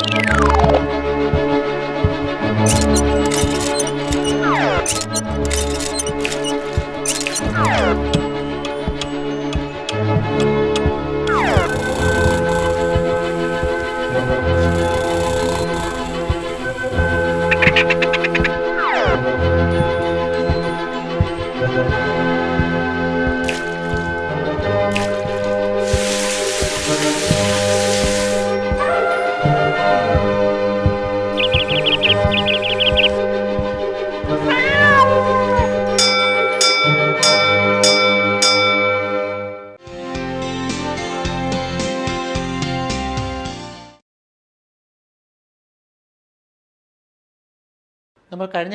നമ്മൾ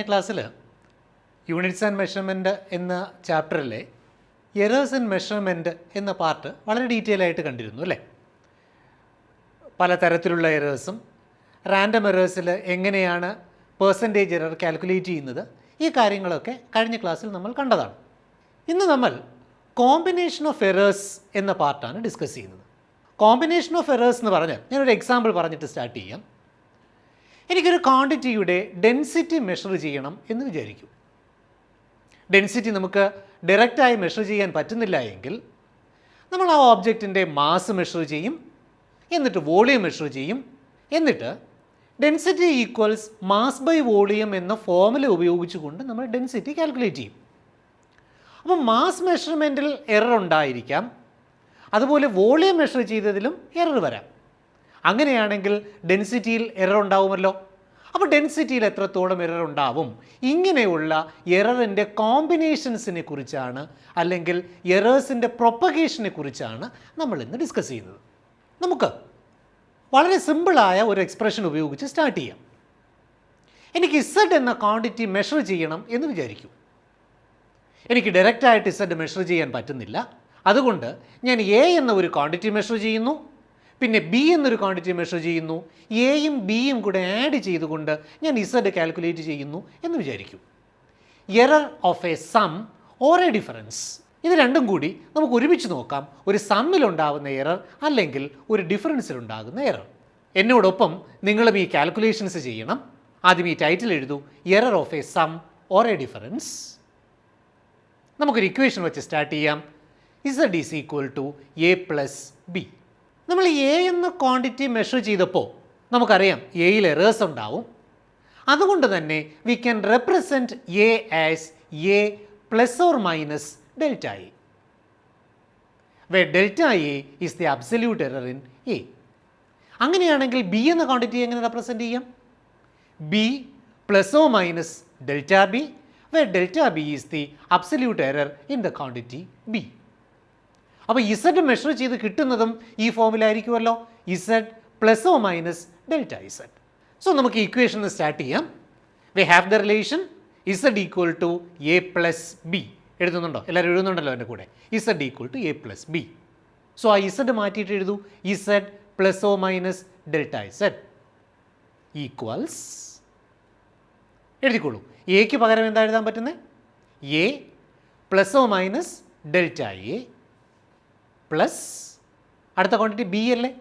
കഴിഞ്ഞ ക്ലാസ്സിൽ യൂണിറ്റ്സ് ആൻഡ് മെഷർമെന്റ് എന്ന ചാപ്റ്ററിലെ എറേഴ്സ് ഇൻ മെഷർമെന്റ് എന്ന പാർട്ട് വളരെ ഡീറ്റെയിൽ ആയിട്ട് കണ്ടിരുന്നു അല്ലേ? പല തരത്തിലുള്ള എറേഴ്സും റാൻഡം എറേഴ്സിൽ എങ്ങനെയാണ് പേഴ്സന്റേജ് എറർ കാൽക്കുലേറ്റ് ചെയ്യുന്നത് ഈ കാര്യങ്ങളൊക്കെ കഴിഞ്ഞ ക്ലാസ്സിൽ നമ്മൾ കണ്ടതാണ്. ഇന്ന് നമ്മൾ കോമ്പിനേഷൻ ഓഫ് എറേഴ്സ് എന്ന പാർട്ടാണ് ഡിസ്കസ് ചെയ്യുന്നത്. കോമ്പിനേഷൻ ഓഫ് എറേഴ്സ് എന്ന് പറഞ്ഞാൽ ഞാനൊരു എക്സാമ്പിൾ പറഞ്ഞിട്ട് സ്റ്റാർട്ട് ചെയ്യാം. എനിക്കൊരു ക്വാണ്ടിറ്റിയുടെ ഡെൻസിറ്റി മെഷർ ചെയ്യണം എന്ന് വിചാരിക്കും. ഡെൻസിറ്റി നമുക്ക് ഡയറക്റ്റായി മെഷർ ചെയ്യാൻ പറ്റുന്നില്ല എങ്കിൽ നമ്മൾ ആ ഓബ്ജക്റ്റിന്റെ മാസ് മെഷർ ചെയ്യും എന്നിട്ട് വോളിയം മെഷർ ചെയ്യും എന്നിട്ട് density equals mass by volume എന്ന ഫോമുല ഉപയോഗിച്ചുകൊണ്ട് നമ്മൾ ഡെൻസിറ്റി കാൽക്കുലേറ്റ് ചെയ്യും. അപ്പം മാസ് മെഷർമെന്റിൽ എറർ ഉണ്ടായിരിക്കാം. അതുപോലെ വോളിയം മെഷർ ചെയ്തതിലും എറർ വരാം. അങ്ങനെയാണെങ്കിൽ ഡെൻസിറ്റിയിൽ എറർ ഉണ്ടാവുമല്ലോ. അപ്പോൾ ഡെൻസിറ്റിയിൽ എത്രത്തോളം എറർ ഉണ്ടാവും? ഇങ്ങനെയുള്ള എററിന്റെ കോമ്പിനേഷൻസിനെ കുറിച്ചാണ് അല്ലെങ്കിൽ എറേഴ്സിന്റെ പ്രൊപ്പഗേഷനെ കുറിച്ചാണ് നമ്മൾ ഇന്ന് ഡിസ്കസ് ചെയ്യുന്നത്. നമുക്ക് വളരെ സിമ്പിളായ ഒരു എക്സ്പ്രഷൻ ഉപയോഗിച്ച് സ്റ്റാർട്ട് ചെയ്യാം. എനിക്ക് ഇസഡ് എന്ന ക്വാണ്ടിറ്റി മെഷർ ചെയ്യണം എന്ന് വിചാരിക്കും. എനിക്ക് ഡയറക്റ്റായിട്ട് ഇസഡ് മെഷർ ചെയ്യാൻ പറ്റുന്നില്ല. അതുകൊണ്ട് ഞാൻ എ എന്ന ഒരു ക്വാണ്ടിറ്റി മെഷർ ചെയ്യുന്നു. പിന്നെ ബി എന്നൊരു ക്വാണ്ടിറ്റി മെഷർ ചെയ്യുന്നു. എയും ബിയും കൂടെ ആഡ് ചെയ്തുകൊണ്ട് ഞാൻ ഇസഡ് കാൽക്കുലേറ്റ് ചെയ്യുന്നു എന്ന് വിചാരിക്കും. Error of a sum or a difference ഇത് രണ്ടും കൂടി നമുക്ക് ഒരുമിച്ച് നോക്കാം. ഒരു സമ്മിലുണ്ടാകുന്ന എറർ അല്ലെങ്കിൽ ഒരു ഡിഫറൻസിലുണ്ടാകുന്ന എറർ എന്നോടൊപ്പം നിങ്ങളും ഈ കാൽക്കുലേഷൻസ് ചെയ്യണം. ആദ്യം ഈ title എഴുതൂ. Error of a sum or a difference നമുക്കൊരു ഇക്വേഷൻ വെച്ച് സ്റ്റാർട്ട് ചെയ്യാം. Z is equal to A plus B നമ്മൾ എ എന്ന ക്വാണ്ടിറ്റി മെഷർ ചെയ്തപ്പോൾ നമുക്കറിയാം എയിൽ എറേഴ്സ് ഉണ്ടാവും. അതുകൊണ്ട് തന്നെ we can represent A as A plus or minus delta A where delta A is the absolute error in A അങ്ങനെയാണെങ്കിൽ B എന്ന ക്വാണ്ടിറ്റി എങ്ങനെ റെപ്രസെന്റ് ചെയ്യാം? B plus or minus delta B where delta B is the absolute error in the quantity B അപ്പോൾ Z measure ചെയ്ത് കിട്ടുന്നതും ഈ ഫോമിലായിരിക്കുമല്ലോ Z plus or minus delta Z so നമുക്ക് equation start ചെയ്യാം. We have the relation Z equal to A plus B എഴുതുന്നുണ്ടോ? എല്ലാവരും എഴുതുന്നുണ്ടല്ലോ എന്റെ കൂടെ. Z equal to A plus B so ആ ഇസഡ് മാറ്റിയിട്ട് എഴുതൂ. Z plus or minus delta Z equals എഴുതിക്കോളൂ. എക്ക് പകരം എന്താ എഴുതാൻ പറ്റുന്നത് A plus or minus delta A plus അടുത്ത ക്വാണ്ടിറ്റി ബി അല്ലേ?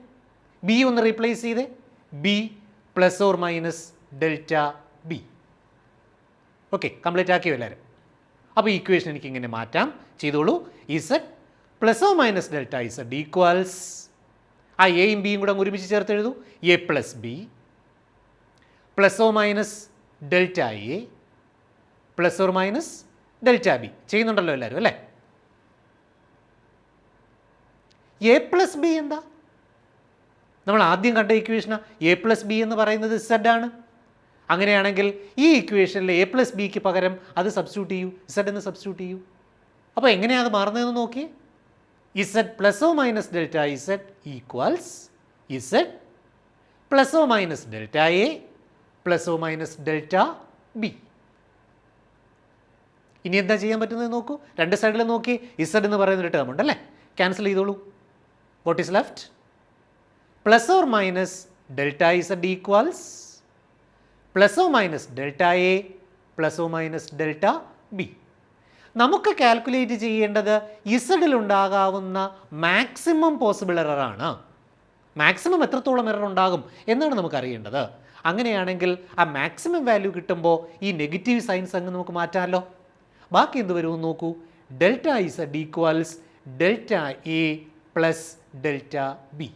ബി ഒന്ന് റീപ്ലേസ് ചെയ്തേ. B plus or minus delta B okay complete ആക്കിയോ എല്ലാവരും? അപ്പോൾ ഈക്വേഷൻ എനിക്ക് ഇങ്ങനെ മാറ്റാം. ചെയ്തോളൂ. Z plus or minus delta Z equals ആ എയും ബിയും കൂടെ ഒരുമിച്ച് ചേർത്ത് എഴുതൂ. A plus B plus or minus delta A plus or minus delta B ചെയ്യുന്നുണ്ടല്ലോ എല്ലാവരും അല്ലേ? എ പ്ലസ് ബി എന്താ? നമ്മൾ ആദ്യം കണ്ട ഇക്വേഷന് എ പ്ലസ് ബി എന്ന് പറയുന്നത് സെഡ് ആണ്. അങ്ങനെയാണെങ്കിൽ ഈ ഇക്വേഷനിൽ എ പ്ലസ് ബിക്ക് പകരം അത് സബ്സ്റ്റിറ്റ്യൂട്ട് ചെയ്യൂ. സെഡ് എന്ന് സബ്സ്റ്റിറ്റ്യൂട്ട് ചെയ്യൂ. അപ്പോൾ എങ്ങനെയാണ് അത് മാറുന്നതെന്ന് നോക്കി Z plus or minus delta Z equals Z plus or minus delta A plus or minus delta B ഇനി എന്താ ചെയ്യാൻ പറ്റുന്നത് നോക്കൂ. രണ്ട് സൈഡിൽ നോക്കി. ഇസഡ് എന്ന് പറയുന്ന ഒരു ടേം ഉണ്ടല്ലേ? ക്യാൻസൽ ചെയ്തോളൂ. What is left? Plus or minus delta z equals? Plus or minus delta a plus or minus delta b. നമുക്ക് കാൽക്കുലേറ്റ് ചെയ്യേണ്ടത് ഇസഡിൽ ഉണ്ടാകാവുന്ന മാക്സിമം പോസിബിൾ എററാണ് മാക്സിമം എത്രത്തോളം എറർ ഉണ്ടാകും എന്നാണ് നമുക്ക് അറിയേണ്ടത്. അങ്ങനെയാണെങ്കിൽ ആ മാക്സിമം വാല്യൂ കിട്ടുമ്പോൾ ഈ നെഗറ്റീവ് സൈൻസ് അങ്ങ് നമുക്ക് മാറ്റാമല്ലോ ബാക്കി എന്ത് വരുമെന്ന് നോക്കൂ. Delta Z equals delta A plus delta B.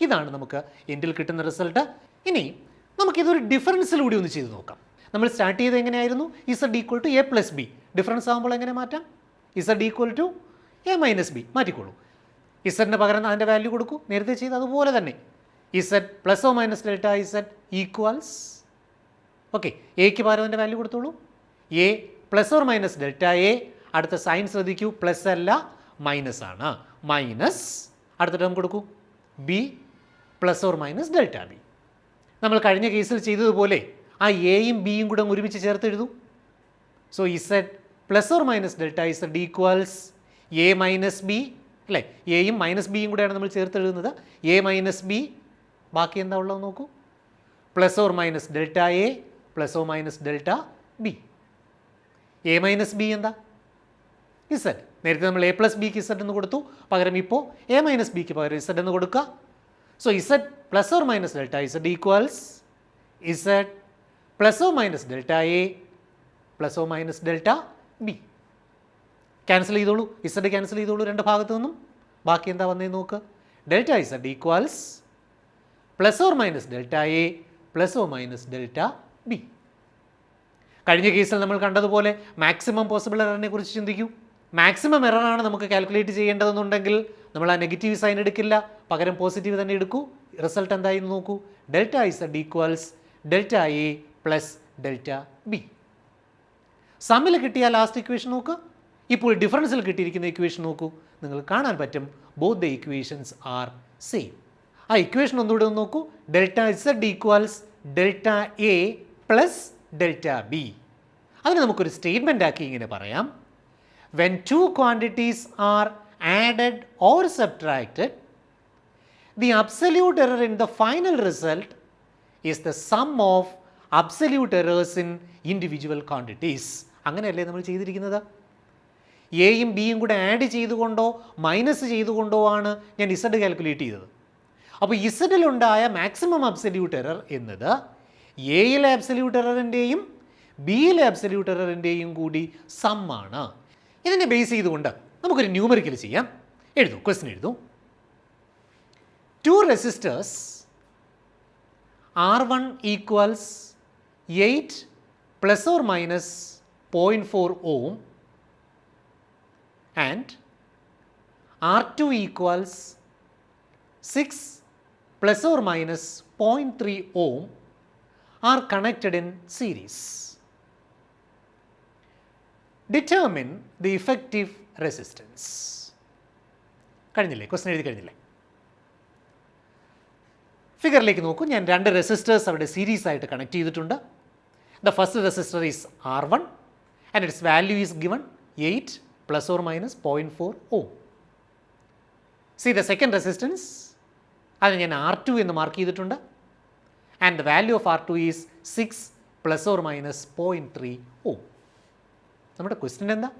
ഇതാണ് നമുക്ക് എൻഡിൽ കിട്ടുന്ന റിസൾട്ട്. ഇനി നമുക്കിതൊരു ഡിഫറൻസിലൂടെ ഒന്ന് ചെയ്ത് നോക്കാം. നമ്മൾ സ്റ്റാർട്ട് ചെയ്ത് എങ്ങനെയായിരുന്നു? Z equal to A plus B difference ആകുമ്പോൾ എങ്ങനെ മാറ്റാം? Z equal to A minus B മാറ്റിക്കോളൂ. ഇസഡിന് പകരം അതിന്റെ വാല്യൂ കൊടുക്കൂ. നേരത്തെ ചെയ്ത് അതുപോലെ തന്നെ. Z plus or minus delta Z equals okay എക്ക് പകരം അതിന്റെ വാല്യൂ കൊടുത്തോളൂ. A plus or minus delta A അടുത്ത സൈൻ ശ്രദ്ധിക്കൂ. പ്ലസ് അല്ല മൈനസ് ആണ്. മൈനസ് അടുത്ത ടേം കൊടുക്കൂ. B plus or minus delta B നമ്മൾ കഴിഞ്ഞ കേസിൽ ചെയ്തതുപോലെ ആ എയും ബിയും കൂടെ ഒരുമിച്ച് ചേർത്ത് എഴുതൂ. So Z plus or minus delta Z equals A minus B അല്ലേ? എയും മൈനസ് ബിയും കൂടെയാണ് നമ്മൾ ചേർത്ത് എഴുതുന്നത്. എ മൈനസ് ബി ബാക്കി എന്താ ഉള്ളത് നോക്കൂ. Plus or minus delta A plus or minus delta B A minus B എന്താ? ഇസഡ് നേരത്തെ നമ്മൾ എ പ്ലസ് ബിക്ക് ഇസഡ് എന്ന് കൊടുത്തു. പകരം ഇപ്പോൾ എ മൈനസ് ബിക്ക് പകരം ഇസഡ് എന്ന് കൊടുക്കുക. So Z plus or minus delta Z equals Z plus or minus delta A plus or minus delta B cancel ചെയ്തോളൂ. ഇസഡ് ക്യാൻസൽ ചെയ്തോളൂ രണ്ട് ഭാഗത്തു നിന്നും. ബാക്കി എന്താ വന്നേ നോക്ക്? Delta Z equals plus or minus delta A plus or minus delta B കഴിഞ്ഞ കേസിൽ നമ്മൾ കണ്ടതുപോലെ മാക്സിമം പോസിബിൾ എററിനെ കുറിച്ച് ചിന്തിക്കൂ. മാക്സിമം എററാണ് നമുക്ക് കാൽക്കുലേറ്റ് ചെയ്യേണ്ടതെന്നുണ്ടെങ്കിൽ നമ്മൾ ആ നെഗറ്റീവ് സൈൻ എടുക്കില്ല. പകരം പോസിറ്റീവ് തന്നെ എടുക്കൂ. റിസൾട്ട് എന്തായി നോക്കൂ. Delta Z equals delta A plus delta B സമ്മിൽ കിട്ടിയ ലാസ്റ്റ് ഇക്വേഷൻ നോക്ക്. ഇപ്പോൾ ഡിഫറൻസിൽ കിട്ടിയിരിക്കുന്ന ഇക്വേഷൻ നോക്കൂ. നിങ്ങൾ കാണാൻ പറ്റും both the equations are same ആ ഇക്വേഷൻ ഒന്നുകൂടെ ഒന്ന് നോക്കൂ. Delta Z equals delta A plus delta B അതിന് നമുക്കൊരു സ്റ്റേറ്റ്മെന്റ് ആക്കി ഇങ്ങനെ പറയാം. When two quantities are added or subtracted, the absolute error in the final result is the sum of absolute errors in individual quantities. അങ്ങനെയല്ലേ നമ്മൾ ചെയ്തിരിക്കുന്നത്? എയും ബിയും കൂടെ ആഡ് ചെയ്തുകൊണ്ടോ മൈനസ് ചെയ്തുകൊണ്ടോ ആണ് ഞാൻ ഇസഡ് കാൽക്കുലേറ്റ് ചെയ്തത്. അപ്പോൾ ഇസഡിലുണ്ടായ മാക്സിമം അബ്സല്യൂട്ട് എറർ എന്നത് എയിലെ അബ്സല്യൂട്ട് എററിന്റെയും ബിയിലെ അബ്സല്യൂട്ട് എററിന്റെയും കൂടി സമ്മാണ് ഇതിനെ ബേസ് ചെയ്തുകൊണ്ട് നമുക്കൊരു ന്യൂമറിക്കൽ ചെയ്യാം എഴുതൂ ക്വസ്റ്റ്യൻ എഴുതൂ two resistors R1 equals 8 plus or minus 0.4 ohm and R2 equals 6 plus or minus 0.3 ohm are connected in series. Determine the effective resistance കഴിഞ്ഞില്ലേ? ക്വസ്റ്റൻ എഴുതി കഴിഞ്ഞില്ലേ? ഫിഗറിലേക്ക് നോക്കൂ. ഞാൻ രണ്ട് റെസിസ്റ്റേഴ്സ് അവിടെ സീരീസ് ആയിട്ട് കണക്ട് ചെയ്തിട്ടുണ്ട്. The first resistor is R one and its value is given eight plus or minus point four ohm see the second resistance അത് ഞാൻ ആർ ടു എന്ന് മാർക്ക് ചെയ്തിട്ടുണ്ട്. And the value of R two is six plus or minus point three ohm നമ്മുടെ question എന്താ?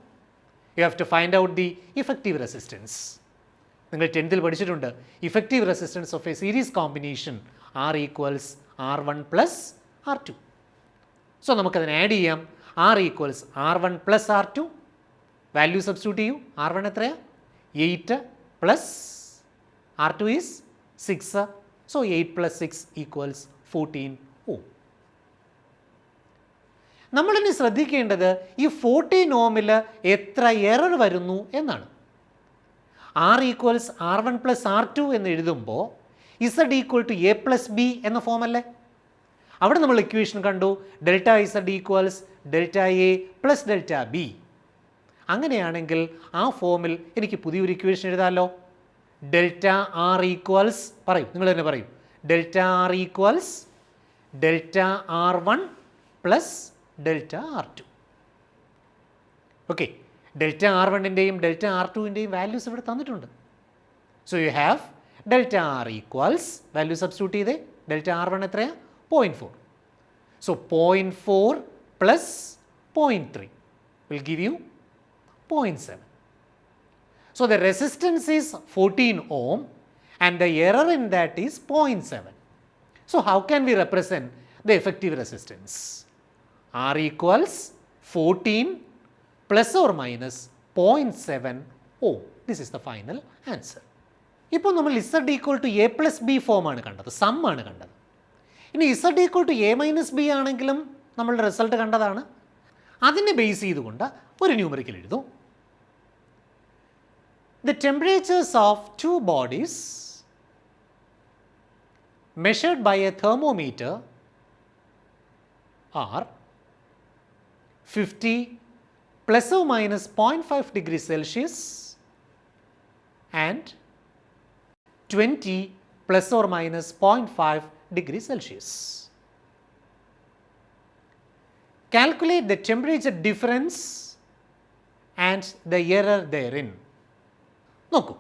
You have to find out the effective resistance നിങ്ങൾ ടെൻത്തിൽ പഠിച്ചിട്ടുണ്ട്. Effective resistance of a series combination R equals R one plus R two so നമുക്കതിന് add ചെയ്യാം. R equals R one plus R two value substitute ചെയ്യൂ. R one എത്രയാണ് eight plus R two is six so eight plus six equals fourteen നമ്മളിനി ശ്രദ്ധിക്കേണ്ടത് ഈ fourteen ഓമിൽ എത്ര error വരുന്നു എന്നാണ്. R equals R one plus R two എന്ന് എഴുതുമ്പോൾ Z equal to A plus B എന്ന ഫോം അല്ലേ? അവിടെ നമ്മൾ ഇക്വേഷൻ കണ്ടു. Delta Z equals delta A plus delta B അങ്ങനെയാണെങ്കിൽ ആ ഫോമിൽ എനിക്ക് പുതിയൊരു ഇക്വേഷൻ എഴുതാമല്ലോ ഡെൽറ്റ ആർ ഈക്വൽസ് പറയും നിങ്ങൾ തന്നെ പറയും. Delta R equals delta R one plus delta R two. Okay delta R വണ്ണിന്റെയും delta R ടുവിന്റെയും വാല്യൂസ് ഇവിടെ തന്നിട്ടുണ്ട്. So you have delta R equals value substitute ചെയ്തേ. ഡെൽറ്റ ആർ വൺ എത്രയാണ് point four so point four plus point three will give you point seven So the resistance is 14 ohm and the error in that is 0.7. So how can we represent the effective resistance? R equals 14 plus or minus 0.7 ohm. This is the final answer. ഇപ്പോൾ നമ്മൾ Z equal to A plus B ഫോമാണ് കണ്ടത് sum ആണ് കണ്ടത് ഇനി Z equal to A minus B ആണെങ്കിലും നമ്മളുടെ result കണ്ടതാണ് അതിനെ ബേസ് ചെയ്തുകൊണ്ട് ഒരു ന്യൂമറിക്കൽ എഴുതും the temperatures of two bodies measured by a thermometer are 50 plus or minus 0.5 degree Celsius and 20 plus or minus 0.5 degree Celsius. Calculate the temperature difference and the error therein. നോക്കൂ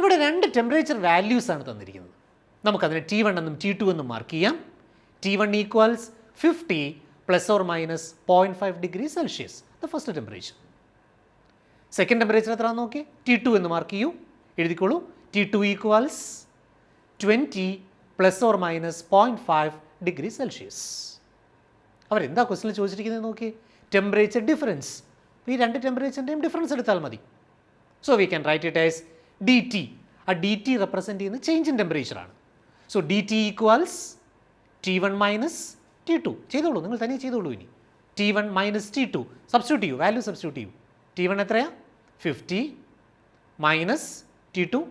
ഇവിടെ രണ്ട് temperature temperature values. എന്നും T two എന്നും mark ചെയ്യാം T one equals fifty plus or minus point five degree Celsius the first temperature second temperature എത്ര നോക്കി T two എന്ന് mark ചെയ്യൂ. എഴുതിക്കോളൂ. T two equals twenty plus or minus point five degree Celsius അവരെന്താ ക്വസ്റ്റിനിൽ ചോദിച്ചിരിക്കുന്നത് നോക്കി temperature difference ഈ രണ്ട് ടെമ്പറേച്ചറിന്റെയും ഡിഫറൻസ് എടുത്താൽ മതി. So we can write it as D T ആ ഡി ടി റെപ്രസെന്റ് ചെയ്യുന്ന change in ടെമ്പറേച്ചറാണ് so D T equals T one minus T two ചെയ്തോളൂ. നിങ്ങൾ തന്നെ ചെയ്തോളൂ ഇനി. T one minus T two substitute ചെയ്യൂ. വാല്യൂ സബ്സ്റ്റിറ്റ്യൂട്ട് ചെയ്യൂ. ടി വൺ എത്രയാ? Fifty minus T two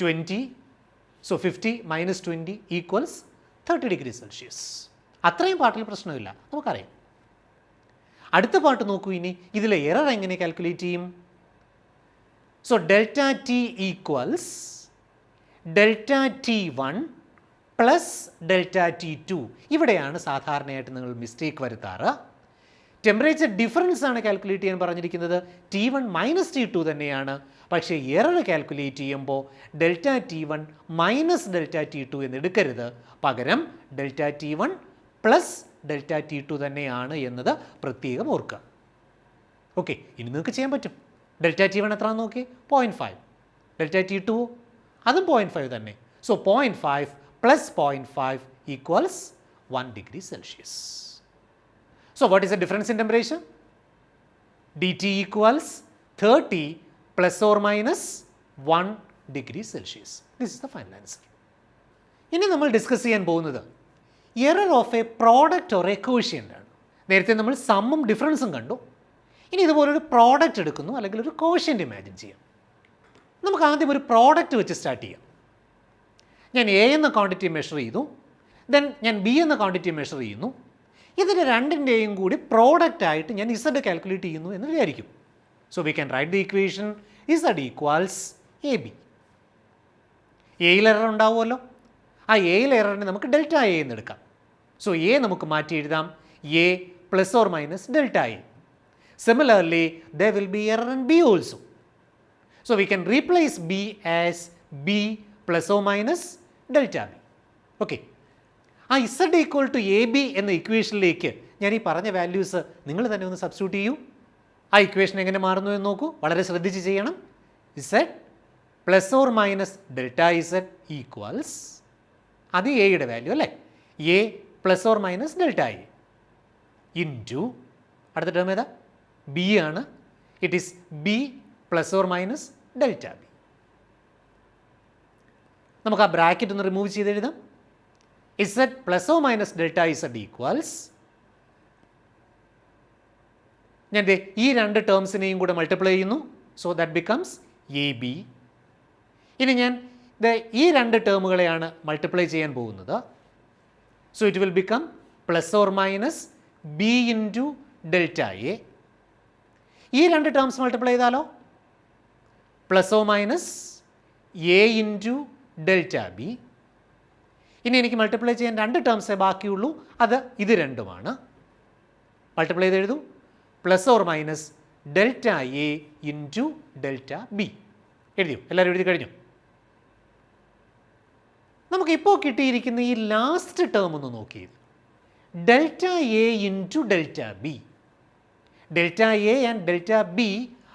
twenty so fifty minus twenty equals thirty degree Celsius അത്രയും പാട്ടിൽ പ്രശ്നമില്ല. നമുക്കറിയാം. അടുത്ത പാട്ട് നോക്കൂ ഇനി. ഇതിലെ എറർ എങ്ങനെ കാൽക്കുലേറ്റ് ചെയ്യും? So delta T equals delta T one plus delta T two ഇവിടെയാണ് സാധാരണയായിട്ട് നിങ്ങൾ മിസ്റ്റേക്ക് വരുത്താറ്. ടെമ്പറേച്ചർ ഡിഫറൻസ് ആണ് കാൽക്കുലേറ്റ് ചെയ്യാൻ പറഞ്ഞിരിക്കുന്നത്. T one minus T two തന്നെയാണ്. പക്ഷേ എറർ കാൽക്കുലേറ്റ് ചെയ്യുമ്പോൾ delta T one minus delta T two എന്ന് എടുക്കരുത്. പകരം delta T one plus delta T two തന്നെയാണ് എന്നത് പ്രത്യേകം ഓർക്കുക. ഓക്കെ ഇനി നിങ്ങൾക്ക് ചെയ്യാൻ പറ്റും. ഡെൽറ്റ ടി വൺ എത്ര നോക്കി point five delta T two അതും പോയിന്റ് ഫൈവ് തന്നെ. So point five point five equals one degree Celsius So what is the difference in temperature? dt equals 30 plus or minus 1 degree Celsius. This is the final answer. ഇനി നമ്മൾ discuss ചെയ്യാൻ പോകുന്നത് error of a product or a quotient ആണ് നേരത്തെ നമ്മൾ സമ്മും ഡിഫറൻസും കണ്ടു ഇനി ഇതുപോലൊരു പ്രോഡക്റ്റ് എടുക്കുന്നു അല്ലെങ്കിൽ ഒരു കോഷ്യന്റ് ഇമാജിൻ ചെയ്യാം നമുക്ക് ആദ്യം ഒരു പ്രോഡക്റ്റ് വെച്ച് സ്റ്റാർട്ട് ചെയ്യാം ഞാൻ എ എന്ന ക്വാണ്ടിറ്റി മെഷർ ചെയ്തു. ദെൻ ഞാൻ ബി എന്ന ക്വാണ്ടിറ്റി മെഷർ ചെയ്യുന്നു. ഇതിന്റെ രണ്ടിന്റെയും കൂടി പ്രോഡക്റ്റ് ആയിട്ട് ഞാൻ ഇസഡ് കാൽക്കുലേറ്റ് ചെയ്യുന്നു എന്ന് വിചാരിക്കും. So we can write the equation Z equals A B എയിൽ എറർ ഉണ്ടാവുമല്ലോ. ആ എയിൽ എററിനെ നമുക്ക് ഡെൽറ്റ എ എന്ന് എടുക്കാം. സോ എ നമുക്ക് മാറ്റി എഴുതാം. A plus or minus delta A similarly the will B error in B also so we can replace B as B plus or minus delta B okay ആ Z equal to A B എന്ന ഇക്വേഷനിലേക്ക് ഞാൻ ഈ പറഞ്ഞ values നിങ്ങൾ തന്നെ ഒന്ന് substitute ചെയ്യൂ. ആ ഇക്വേഷൻ എങ്ങനെ മാറുന്നു എന്ന് നോക്കൂ. വളരെ ശ്രദ്ധിച്ച് ചെയ്യണം. Z plus or minus delta Z equals അത് എയുടെ വാല്യൂ അല്ലേ? A plus or minus delta A into അടുത്ത ടേം ഏതാ? ബി ആണ്. It is B plus or minus delta B നമുക്ക് ആ ബ്രാക്കറ്റ് ഒന്ന് റിമൂവ് ചെയ്ത് എഴുതാം. Z plus or minus delta Z equals ഞാൻ ഈ രണ്ട് ടേംസിനെയും കൂടെ മൾട്ടിപ്ലൈ ചെയ്യുന്നു. So that becomes A B ഇനി ഞാൻ ഈ രണ്ട് ടേമുകളെയാണ് മൾട്ടിപ്ലൈ ചെയ്യാൻ പോകുന്നത്. So it will become plus or minus B into delta A ഈ രണ്ട് ടേംസ് മൾട്ടിപ്ലൈ ചെയ്താലോ? Plus or minus A into delta B. ഇനി എനിക്ക് മൾട്ടിപ്ലൈ ചെയ്യാൻ രണ്ട് ടേംസേ ബാക്കിയുള്ളൂ. അത് ഇത് രണ്ടുമാണ്. മൾട്ടിപ്ലൈ ചെയ്ത് എഴുതും plus or minus delta A into delta B. എഴുതിയോ? എല്ലാവരും എഴുതി കഴിഞ്ഞു? നമുക്കിപ്പോൾ കിട്ടിയിരിക്കുന്ന ഈ ലാസ്റ്റ് ടേം ഒന്ന് നോക്കിയത് delta A into delta B. Delta A and delta B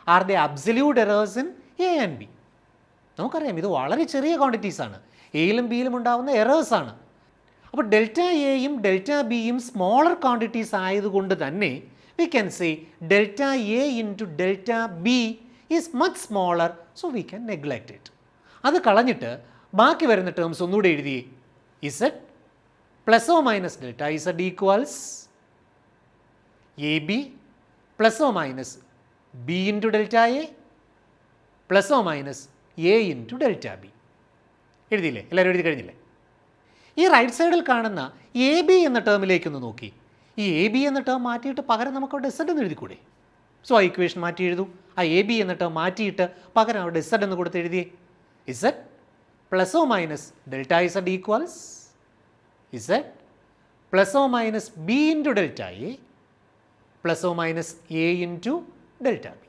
are the absolute errors in A and B നമുക്കറിയാം ഇത് വളരെ ചെറിയ ക്വാണ്ടിറ്റീസ് ആണ്. എയിലും ബിയിലും ഉണ്ടാകുന്ന എറേഴ്സ് ആണ്. അപ്പോൾ ഡെൽറ്റ എയും ഡെൽറ്റ ബിയും സ്മോളർ ക്വാണ്ടിറ്റീസ് ആയതുകൊണ്ട് തന്നെ we can say delta A into delta B is much smaller so we can neglect it അത് കളഞ്ഞിട്ട് ബാക്കി വരുന്ന ടേംസ് ഒന്നുകൂടെ എഴുതി Z plus or minus delta Z equals A B plus or minus B into delta A plus or minus A into delta B എഴുതിയില്ലേ? എല്ലാവരും എഴുതി കഴിഞ്ഞില്ലേ? ഈ റൈറ്റ് സൈഡിൽ കാണുന്ന എ ബി എന്ന ടേമിലേക്കൊന്ന് നോക്കി. ഈ എ ബി എന്ന ടേം മാറ്റിയിട്ട് പകരം നമുക്ക് അവിടെ ഇസഡ് എന്ന് എഴുതിക്കൂടെ? സോ ആ ഇക്വേഷൻ മാറ്റി എഴുതൂ. ആ എ ബി എന്ന ടേം മാറ്റിയിട്ട് പകരം അവിടെ ഇസഡ് എന്ന് കൊടുത്ത് എഴുതിയേ. Z plus or minus delta Z equals Z plus or minus B into delta A plus or minus A into delta B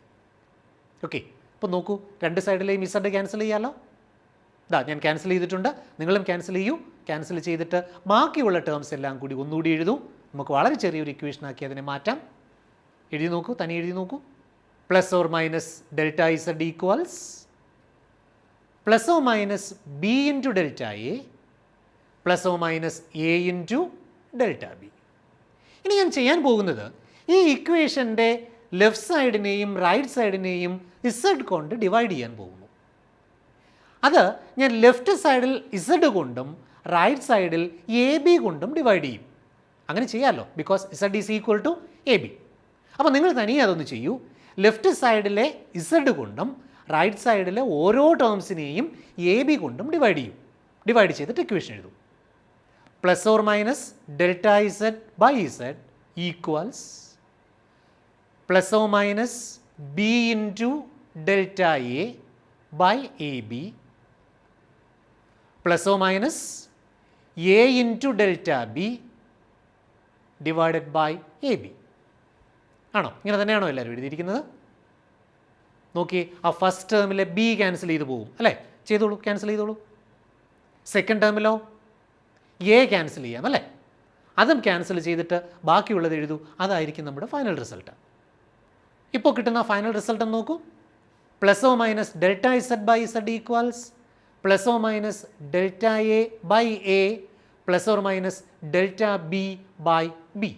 okay അപ്പോൾ നോക്കൂ രണ്ട് സൈഡിലെയും ഇസഡ് ക്യാൻസൽ ചെയ്യാമല്ലോ ഇതാ ഞാൻ ക്യാൻസൽ ചെയ്തിട്ടുണ്ട്. നിങ്ങളും ക്യാൻസൽ ചെയ്യൂ. ക്യാൻസൽ ചെയ്തിട്ട് ബാക്കിയുള്ള ടേംസ് എല്ലാം കൂടി ഒന്നുകൂടി എഴുതും. നമുക്ക് വളരെ ചെറിയൊരു ഇക്വേഷൻ ആക്കി അതിനെ മാറ്റാം. എഴുതി നോക്കൂ തനി എഴുതി നോക്കൂ. Plus or minus delta Z equals plus or minus B into delta A plus or minus A into delta B ഇനി ഞാൻ ചെയ്യാൻ പോകുന്നത് ഈ ഇക്വേഷന്റെ ലെഫ്റ്റ് സൈഡിനെയും റൈറ്റ് സൈഡിനെയും ഇസഡ് കൊണ്ട് ഡിവൈഡ് ചെയ്യാൻ പോകുന്നു. അത് ഞാൻ ലെഫ്റ്റ് സൈഡിൽ ഇസഡ് കൊണ്ടും റൈറ്റ് സൈഡിൽ എ ബി കൊണ്ടും ഡിവൈഡ് ചെയ്യും. അങ്ങനെ ചെയ്യാമല്ലോ because Z is equal to A B അപ്പോൾ നിങ്ങൾ തനിയെ അതൊന്ന് ചെയ്യൂ. ലെഫ്റ്റ് സൈഡിലെ ഇസഡ് കൊണ്ടും റൈറ്റ് സൈഡിലെ ഓരോ ടേംസിനെയും എ ബി കൊണ്ടും ഡിവൈഡ് ചെയ്യും. ഡിവൈഡ് ചെയ്തിട്ട് ഇക്വേഷൻ എഴുതും. Plus or minus delta Z by Z equals plus or minus B into delta A by A B plus or minus A into delta B divided by A B ആണോ? ഇങ്ങനെ തന്നെയാണോ എല്ലാവരും എഴുതിയിരിക്കുന്നത്? നോക്കി ആ first ടേമിലെ B cancel ചെയ്ത് പോകും അല്ലേ? ചെയ്തോളൂ ക്യാൻസൽ ചെയ്തോളൂ. സെക്കൻഡ് ടേമിലോ എ ക്യാൻസൽ ചെയ്യാം അല്ലേ? അതും ക്യാൻസൽ ചെയ്തിട്ട് ബാക്കിയുള്ളത് എഴുതൂ അതായിരിക്കും നമ്മുടെ ഫൈനൽ റിസൾട്ട് ഇപ്പോൾ കിട്ടുന്ന ഫൈനൽ റിസൾട്ട് നോക്കൂ. Plus or minus delta Z by Z equals plus or minus delta A by A plus or minus delta B by B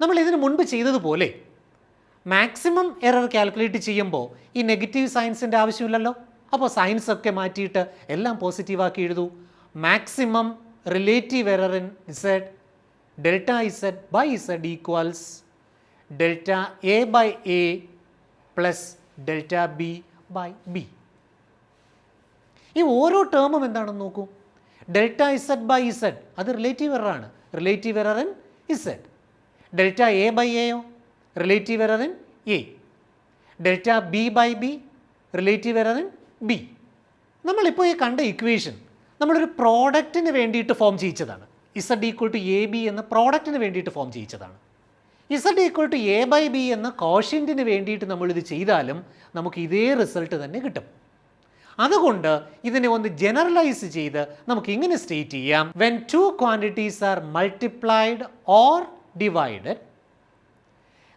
നമ്മൾ ഇതിനു മുൻപ് ചെയ്തതുപോലെ മാക്സിമം എറർ കാൽക്കുലേറ്റ് ചെയ്യുമ്പോൾ ഈ നെഗറ്റീവ് സയൻസിന്റെ ആവശ്യമില്ലല്ലോ. അപ്പോൾ സയൻസ് ഒക്കെ മാറ്റിയിട്ട് എല്ലാം പോസിറ്റീവാക്കി എഴുതൂ. Maximum relative error in Z delta Z by Z equals delta A by A plus delta B by B ഈ ഓരോ ടേമും എന്താണെന്ന് നോക്കൂ. ഡെൽറ്റ ഇസഡ് ബൈ ഇസഡ് അത് relative എററാണ് relative error in Z delta A by എയോ relative error in A delta B by B relative error in B നമ്മളിപ്പോൾ ഈ കണ്ട equation നമ്മളൊരു പ്രോഡക്റ്റിന് വേണ്ടിയിട്ട് form ചെയ്യിച്ചതാണ്. Z equal to A B എന്ന പ്രോഡക്റ്റിന് വേണ്ടിയിട്ട് form ചെയ്യിച്ചതാണ്. Z equal to A by B എന്ന കോഷ്യന്റിന് വേണ്ടിയിട്ട് നമ്മളിത് ചെയ്താലും നമുക്ക് ഇതേ റിസൾട്ട് തന്നെ കിട്ടും. അതുകൊണ്ട് ഇതിനെ ഒന്ന് ജനറലൈസ് ചെയ്ത് നമുക്ക് ഇങ്ങനെ സ്റ്റേറ്റ് ചെയ്യാം. When two quantities are multiplied or divided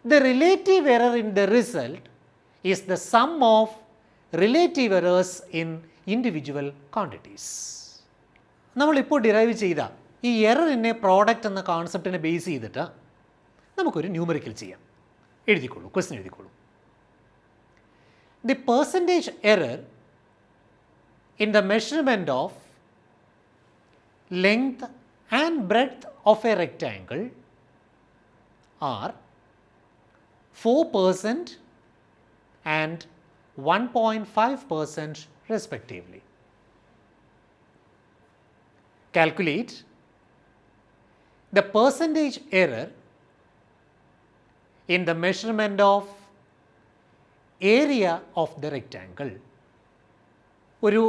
the relative error in the result is the sum of relative errors in individual quantities നമ്മളിപ്പോൾ ഡിറൈവ് ചെയ്ത ഈ എററിനെ പ്രോഡക്റ്റ് എന്ന കോൺസെപ്റ്റിനെ ബേസ് ചെയ്തിട്ട് നമുക്കൊരു ന്യൂമറിക്കൽ ചെയ്യാം എഴുതിക്കോളൂ ക്വസ്റ്റ്യൻ എഴുതിക്കോളൂ the percentage error in the measurement of length and breadth of a rectangle are 4% and 1.5% respectively. Calculate the percentage error in the measurement of area of the rectangle. ഒരു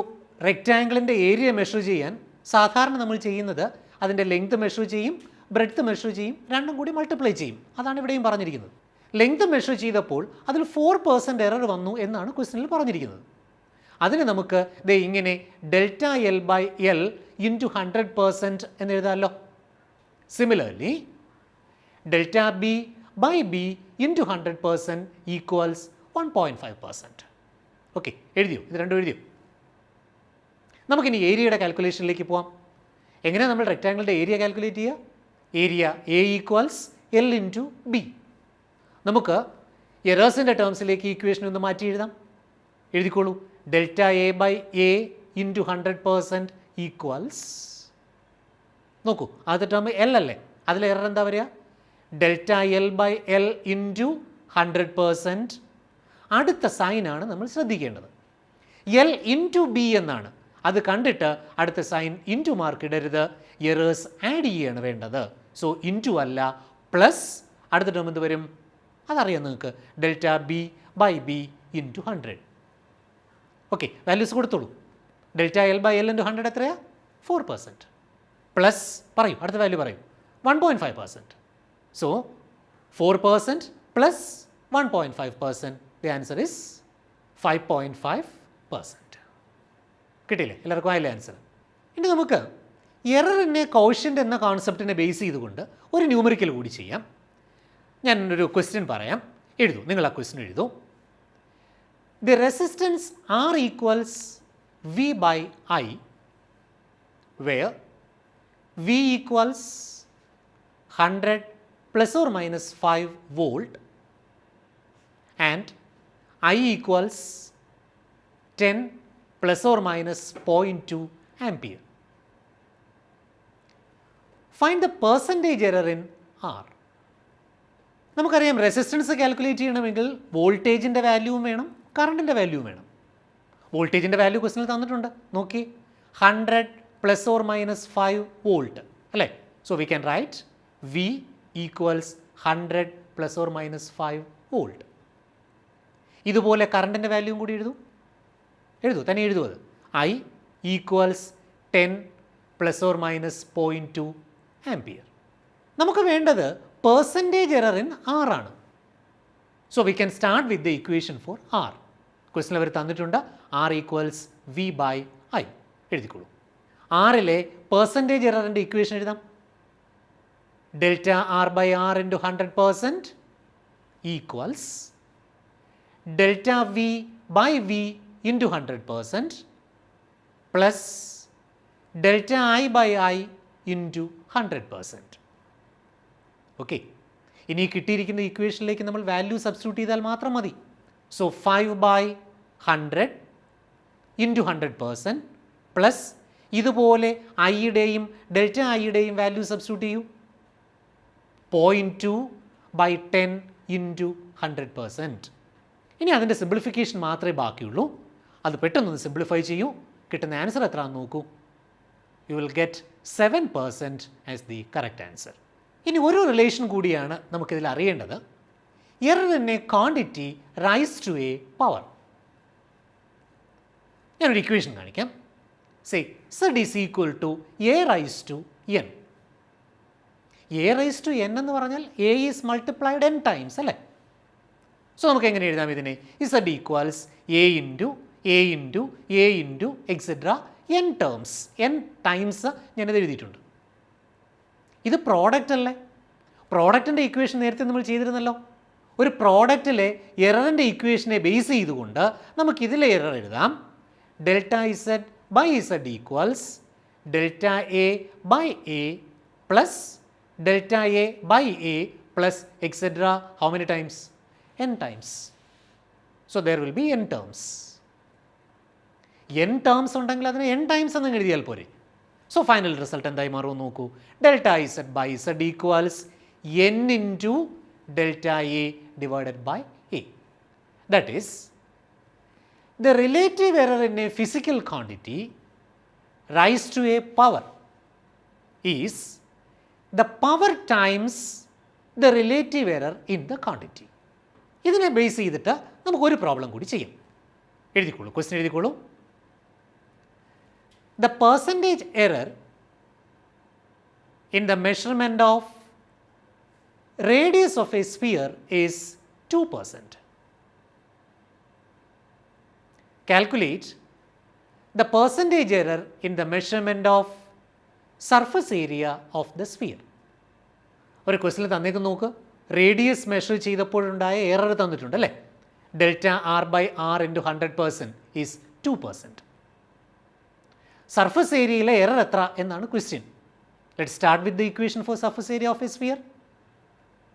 റെക്റ്റാങ്കിളിന്റെ area measure ചെയ്യാൻ സാധാരണ നമ്മൾ ചെയ്യുന്നത് അതിന്റെ length measure ചെയ്യും breadth measure ചെയ്യും രണ്ടും കൂടി മൾട്ടിപ്ലൈ ചെയ്യും. അതാണ് ഇവിടെയും പറഞ്ഞിരിക്കുന്നത്. ലെങ്ത് മെഷർ ചെയ്തപ്പോൾ അതിൽ ഫോർ പേഴ്സന്റ് എറർ വന്നു എന്നാണ് ക്വസ്റ്റനിൽ പറഞ്ഞിരിക്കുന്നത്. അതിന് നമുക്ക് ദേ ഇങ്ങനെ delta L by L into hundred percent എന്ന് എഴുതാമല്ലോ similarly delta B B into hundred percent equals one point five okay എഴുതിയോ? ഇത് രണ്ടും എഴുതിയോ? നമുക്കിനി ഏരിയയുടെ കാൽക്കുലേഷനിലേക്ക് പോവാം. എങ്ങനെയാണ് നമ്മൾ റെക്റ്റാങ്കിളിന്റെ ഏരിയ കാൽക്കുലേറ്റ് ചെയ്യുക area A equals L into B നമുക്ക് എറേഴ്സിന്റെ ടേംസിലേക്ക് ഇക്വേഷൻ ഒന്ന് മാറ്റി എഴുതാം. എഴുതിക്കോളൂ. Delta A by A into hundred percent equals നോക്കൂ ആദ്യത്തെ ടേം എൽ അല്ലേ? അതിൽ എറർ എന്താ വരിക? Delta L by L into hundred percent അടുത്ത സൈനാണ് നമ്മൾ ശ്രദ്ധിക്കേണ്ടത്. എൽ ഇന്റു ബി എന്നാണ്. അത് കണ്ടിട്ട് അടുത്ത സൈൻ ഇന്റു മാർക്ക് ഇടരുത്. എറേഴ്സ് ആഡ് ചെയ്യാണ് വേണ്ടത്. സോ ഇന്റു അല്ല പ്ലസ് അടുത്ത ടേം എന്ത് വരും? അതറിയാം നിങ്ങൾക്ക്. Delta B by B into hundred okay values കൊടുത്തോളൂ. Delta L by L into hundred എത്രയാണ് ഫോർ പെർസെന്റ് പ്ലസ് പറയൂ അടുത്ത വാല്യൂ പറയൂ. One point five percent percent the answer is five point five percent കിട്ടിയില്ലേ? എല്ലാവർക്കും ആയില്ലേ ആൻസർ ഇനി നമുക്ക് എററിനെ കോഷ്യന്റ് എന്ന കോൺസെപ്റ്റിനെ ബേസ് ചെയ്തുകൊണ്ട് ഒരു ന്യൂമറിക്കൽ കൂടി ചെയ്യാം. ഞാൻ ഒരു ക്വസ്റ്റ്യൻ പറയാം. എഴുതൂ. നിങ്ങൾ ആ question എഴുതൂ. The resistance R equals V by I where V equals 100 plus or minus 5 volt and I equals 10 plus or minus 0.2 ampere. Find the percentage error in R. നമുക്കറിയാം റെസിസ്റ്റൻസ് കാൽക്കുലേറ്റ് ചെയ്യണമെങ്കിൽ വോൾട്ടേജിന്റെ വാല്യൂവും വേണം കറണ്ടിന്റെ വാല്യൂവും വേണം. വോൾട്ടേജിന്റെ വാല്യൂ ക്വസ്റ്റിനിൽ തന്നിട്ടുണ്ട്. നോക്കി. Hundred plus or minus five volt അല്ലേ? So we can write V equals hundred plus or minus five volt ഇതുപോലെ കറണ്ടിന്റെ വാല്യൂം കൂടി എഴുതും. എഴുതൂ തന്നെ എഴുതൂ അത്. I equals ten plus or minus point two ampere നമുക്ക് വേണ്ടത് പേഴ്സന്റേജ് എറർ ഇൻ ആർ ആണ്. So we can start with the equation for R ക്വസ്റ്റിൽ അവർ തന്നിട്ടുണ്ട് R equals V by I എഴുതിക്കോളൂ. ആറിലെ പേഴ്സന്റേജ് എററിന്റെ ഇക്വേഷൻ എഴുതാം. Delta R by R into hundred percent equals delta V by V into hundred percent plus delta I by I into hundred percent okay ഇനി കിട്ടിയിരിക്കുന്ന ഇക്വേഷനിലേക്ക് നമ്മൾ value substitute ചെയ്താൽ മാത്രം മതി. So five by hundred into hundred percent plus ഇതുപോലെ ഐയുടെയും delta ഐയുടെയും വാല്യൂ സബ്സ്റ്റിറ്റ്യൂട്ട് ചെയ്യൂ. Point two by ten into hundred percent ഇനി അതിന്റെ സിംപ്ലിഫിക്കേഷൻ മാത്രമേ ബാക്കിയുള്ളൂ. അത് പെട്ടെന്നൊന്ന് സിംപ്ലിഫൈ ചെയ്യൂ. കിട്ടുന്ന ആൻസർ എത്രയാണെന്ന് നോക്കൂ. You will get seven percent as the correct answer ഇനി ഒരു റിലേഷൻ കൂടിയാണ് നമുക്കിതിൽ അറിയേണ്ടത്. എറിനെ quantity raise to a power ഞാനൊരു ഇക്വേഷൻ കാണിക്കാം. Say Z is equal to A raise to N A raise to N എന്ന് പറഞ്ഞാൽ A is multiplied N times അല്ലേ? സോ നമുക്ക് എങ്ങനെ എഴുതാം ഇതിനെ? Z equals A into A into A into etcetera N terms N times ഞാനിത് എഴുതിയിട്ടുണ്ട്. ഇത് പ്രോഡക്റ്റ് അല്ലേ? പ്രോഡക്റ്റിന്റെ ഇക്വേഷൻ നേരത്തെ നമ്മൾ ചെയ്തിരുന്നല്ലോ. ഒരു പ്രോഡക്റ്റിലെ എററിന്റെ ഇക്വേഷനെ ബേസ് ചെയ്തുകൊണ്ട് നമുക്ക് ഇതിലെ എറർ എഴുതാം. Delta Z by Z equals delta A by A plus delta A by A plus etcetera how many times N times so there will be N terms N terms ഉണ്ടെങ്കിൽ അതിനെ N times എന്ന് എഴുതിയാൽ പോരെ so final result എന്തായി മാറും നോക്കൂ delta Z by Z equals N into delta A divided by A that is the relative error in a physical quantity rise to a power is the power times the relative error in the quantity ഇതിനെ base ചെയ്തിട്ട് നമുക്കൊരു problem കൂടി ചെയ്യാം. എഴുതിക്കോളൂ question എഴുതിക്കോളൂ. The percentage error in the measurement of radius of a sphere is two percent calculate the percentage error in the measurement of surface area of the sphere ഒരു ക്വസ്റ്റിൽ തന്നേക്ക് നോക്ക്. റേഡിയസ് മെഷർ ചെയ്തപ്പോഴുണ്ടായ എറർ തന്നിട്ടുണ്ട് അല്ലേ? Delta R by R into hundred percent is two percent surface ഏരിയയിലെ error എത്ര എന്നാണ് question let start with the equation for surface area of a sphere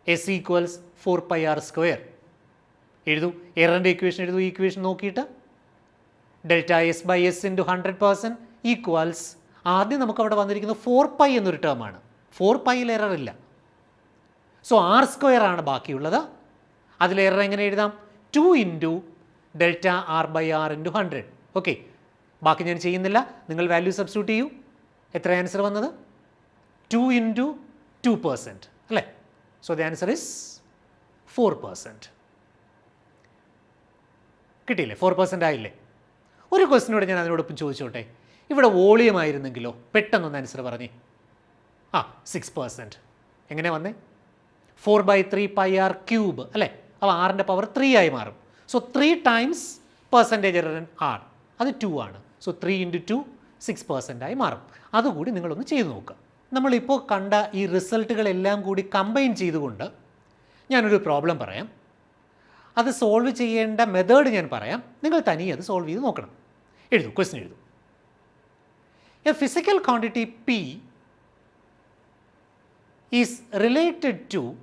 S equals four pi R square എഴുതൂ. എററിന്റെ equation എഴുതൂ. ഈ equation നോക്കിയിട്ട്. Delta S by S into hundred percent equals ആദ്യം നമുക്ക് അവിടെ വന്നിരിക്കുന്നത് ഫോർ പൈ എന്നൊരു ടേമാണ് ഫോർ പൈയിൽ എറർ ഇല്ല. സോ ആർ സ്ക്വയർ ആണ് ബാക്കിയുള്ളത്. അതിൽ എറർ എങ്ങനെ എഴുതാം? Two into delta R by R into hundred okay ബാക്കി ഞാൻ ചെയ്യുന്നില്ല. നിങ്ങൾ വാല്യൂ സബ്സ്റ്റിറ്റ്യൂട്ട് ചെയ്യൂ. എത്ര ആൻസർ വന്നത്? ടു ഇന്റു ടു പെർസെന്റ് അല്ലേ? So the answer is four percent കിട്ടിയില്ലേ? ഫോർ പെർസെന്റ് ആയില്ലേ? ഒരു ക്വസ്റ്റിനോട് ഞാൻ അതിനോടൊപ്പം ചോദിച്ചോട്ടെ. ഇവിടെ വോളിയം ആയിരുന്നെങ്കിലോ? പെട്ടെന്നൊന്ന് ആൻസർ പറഞ്ഞേ. ആ സിക്സ് പെർസെന്റ് എങ്ങനെ വന്നേ? Four by three pi R cube അല്ലേ? അപ്പോൾ ആറിന്റെ പവർ ത്രീ ആയി മാറും. So three times percentage error R അത് ടു ആണ്. So three into two six ആയി മാറും. അതുകൂടി നിങ്ങളൊന്ന് ചെയ്തു നോക്കുക. നമ്മളിപ്പോൾ കണ്ട ഈ റിസൾട്ടുകളെല്ലാം കൂടി കമ്പൈൻ ചെയ്തുകൊണ്ട് ഞാനൊരു പ്രോബ്ലം പറയാം. അത് സോൾവ് ചെയ്യേണ്ട മെത്തേഡ് ഞാൻ പറയാം. നിങ്ങൾ തനിയെ അത് സോൾവ് ചെയ്ത് നോക്കണം. എഴുതൂ ക്വസ്റ്റ്യൻ എഴുതൂ. A physical quantity P is related to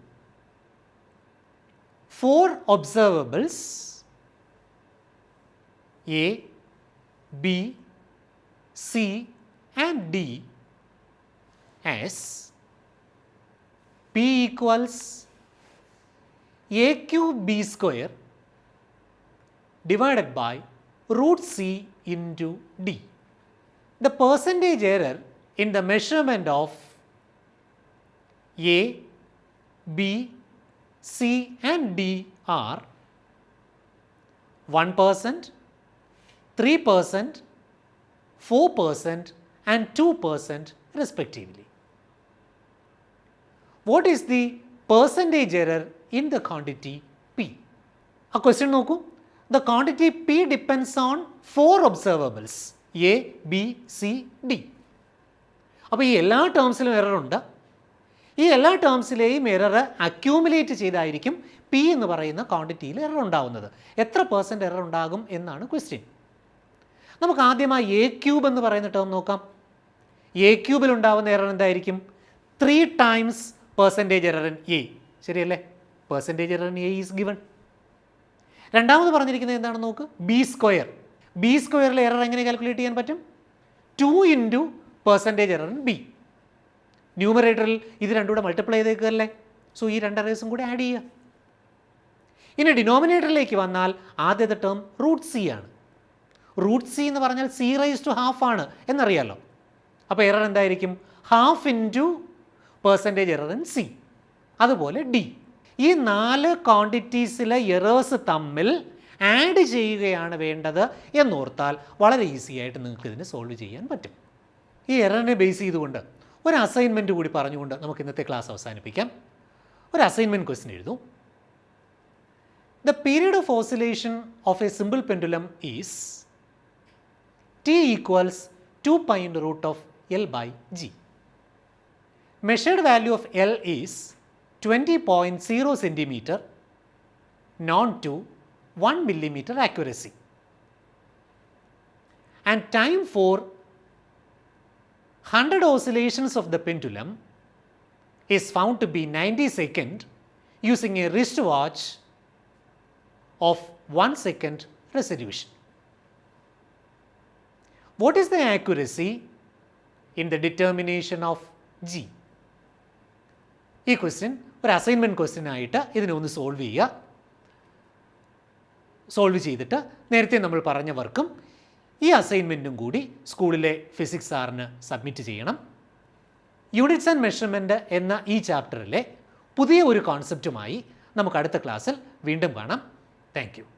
four observables A, B, C and D as P equals A cube B square divided by root C into D The percentage error in the measurement of a, B, C, and D are 1%, 3%, 4%, and 2% respectively. What is the percentage error in the quantity P? A question നോക്കൂ The quantity P depends on four observables A, B C D അപ്പോൾ ഈ എല്ലാ ടേംസിലും എററുണ്ട് ഈ എല്ലാ ടേംസിലെയും error accumulate ചെയ്തായിരിക്കും പി എന്ന് പറയുന്ന ക്വാണ്ടിറ്റിയിൽ എറർ ഉണ്ടാവുന്നത്. എത്ര പേഴ്സന്റ് എറർ ഉണ്ടാകും എന്നാണ് ക്വസ്റ്റ്യൻ നമുക്ക് ആദ്യമായി എ ക്യൂബ് എന്ന് പറയുന്ന ടേം നോക്കാം. എ ക്യൂബിൽ ഉണ്ടാവുന്ന എറർ എന്തായിരിക്കും? Three times percentage error in A ശരിയല്ലേ? Percentage error in A is given രണ്ടാമത് പറഞ്ഞിരിക്കുന്നത് എന്താണ് നോക്ക്? ബി സ്ക്വയർ ബി സ്ക്വയറിൽ എറർ എങ്ങനെ കാൽക്കുലേറ്റ് ചെയ്യാൻ പറ്റും? Two into percentage error in B ന്യൂമറേറ്ററിൽ ഇത് രണ്ടും കൂടെ മൾട്ടിപ്ലൈ ചെയ്തേക്കല്ലേ സോ ഈ രണ്ട് എറേഴ്സും കൂടെ ആഡ് ചെയ്യുക. ഇനി ഡിനോമിനേറ്ററിലേക്ക് വന്നാൽ ആദ്യത്തെ ടേം റൂട്ട് സി ആണ്. റൂട്ട് സി എന്ന് പറഞ്ഞാൽ സി റൈസ് ടു ഹാഫ് ആണ് എന്നറിയാലോ. അപ്പോൾ എറർ എന്തായിരിക്കും? Half into percentage error in C അതുപോലെ ഡി ഈ നാല് ക്വാണ്ടിറ്റീസിലെ എറേഴ്സ് തമ്മിൽ ആഡ് ചെയ്യുകയാണ് വേണ്ടത് എന്നോർത്താൽ വളരെ ഈസി ആയിട്ട് നിങ്ങൾക്ക് ഇതിനെ സോൾവ് ചെയ്യാൻ പറ്റും. ഈ എററിനെ ബേസ് ചെയ്തുകൊണ്ട് ഒരു അസൈൻമെന്റ് കൂടി പറഞ്ഞുകൊണ്ട് നമുക്ക് ഇന്നത്തെ ക്ലാസ് അവസാനിപ്പിക്കാം. ഒരു അസൈൻമെന്റ് ക്വസ്റ്റ്യൻ എഴുതും. The period of oscillation of a simple pendulum is T equals two pi root of L by G measured value of L is twenty point zero centimetre known to One millimetre accuracy and time for 100 oscillations of the pendulum is found to be 90 second using a wristwatch of 1 second resolution. What is the accuracy in the determination of G? ഈ question ഒരു assignment question ആയിട്ട് ഇതിനെ ഒന്ന് solve ചെയ്യുക solve ചെയ്തിട്ട് നേരത്തെ നമ്മൾ പറഞ്ഞ വർക്കും ഈ അസൈൻമെന്റും കൂടി സ്കൂളിലെ ഫിസിക്സ് സാറിന് സബ്മിറ്റ് ചെയ്യണം. യൂണിറ്റ്സ് ആൻഡ് മെഷർമെന്റ് എന്ന ഈ ചാപ്റ്ററിലെ പുതിയ ഒരു കോൺസെപ്റ്റുമായി നമുക്ക് അടുത്ത ക്ലാസ്സിൽ വീണ്ടും കാണാം. താങ്ക്